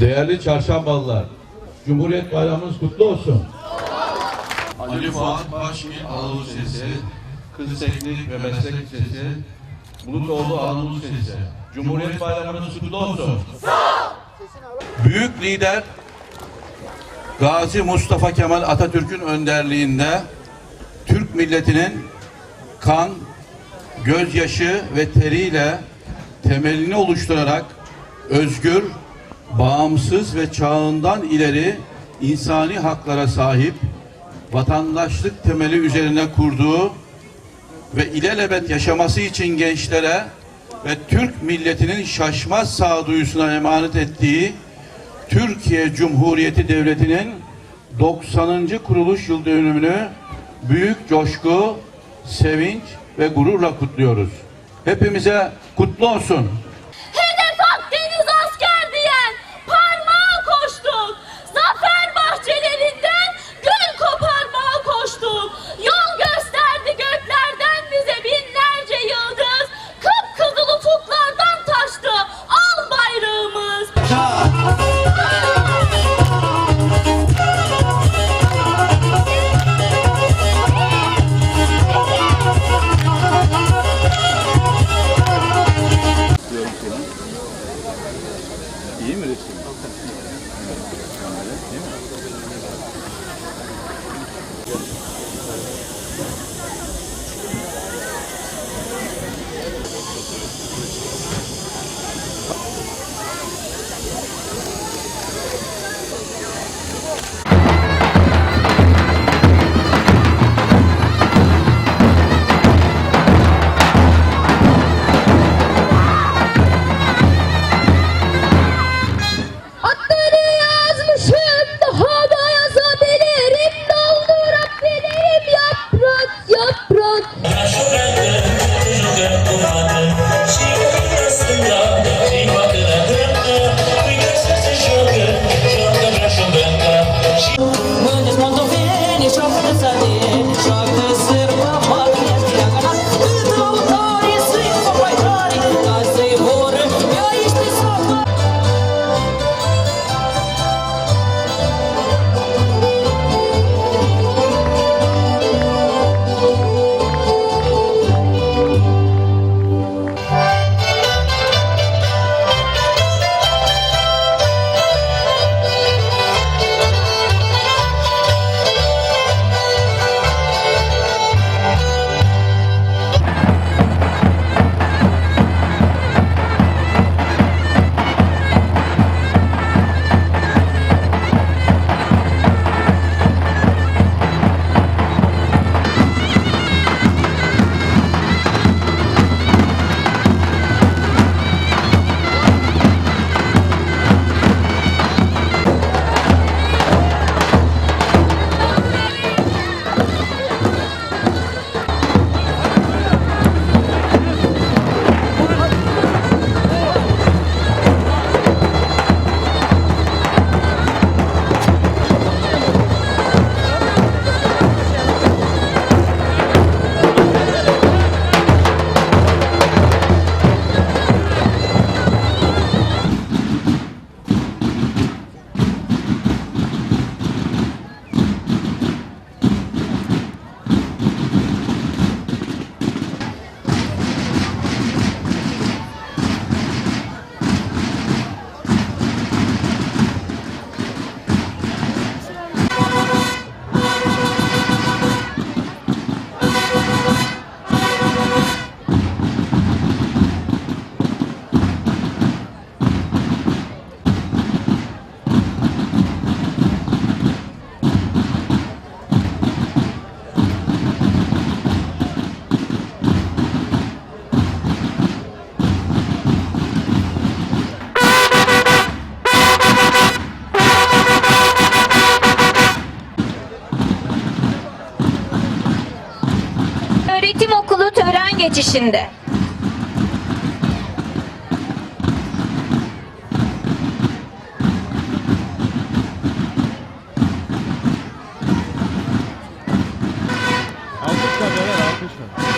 Değerli çarşambalılar, Cumhuriyet Bayramınız kutlu olsun. Ali Fuat Başmi Anadolu Sesi, Kız Teknik ve Meslek Lisesi, Bulutoğlu Anadolu Lisesi. Cumhuriyet Bayramınız kutlu olsun. Büyük lider Gazi Mustafa Kemal Atatürk'ün önderliğinde Türk milletinin kan, gözyaşı ve teriyle temelini oluşturarak özgür, bağımsız ve çağından ileri insani haklara sahip vatandaşlık temeli üzerine kurduğu ve ilelebet yaşaması için gençlere ve Türk milletinin şaşmaz sağduyusuna emanet ettiği Türkiye Cumhuriyeti Devleti'nin 90. kuruluş yıl dönümünü büyük coşku, sevinç ve gururla kutluyoruz. Hepimize kutlu olsun. Adları Öğretim okulu tören geçişinde. Alkışlar beyler alkışlar.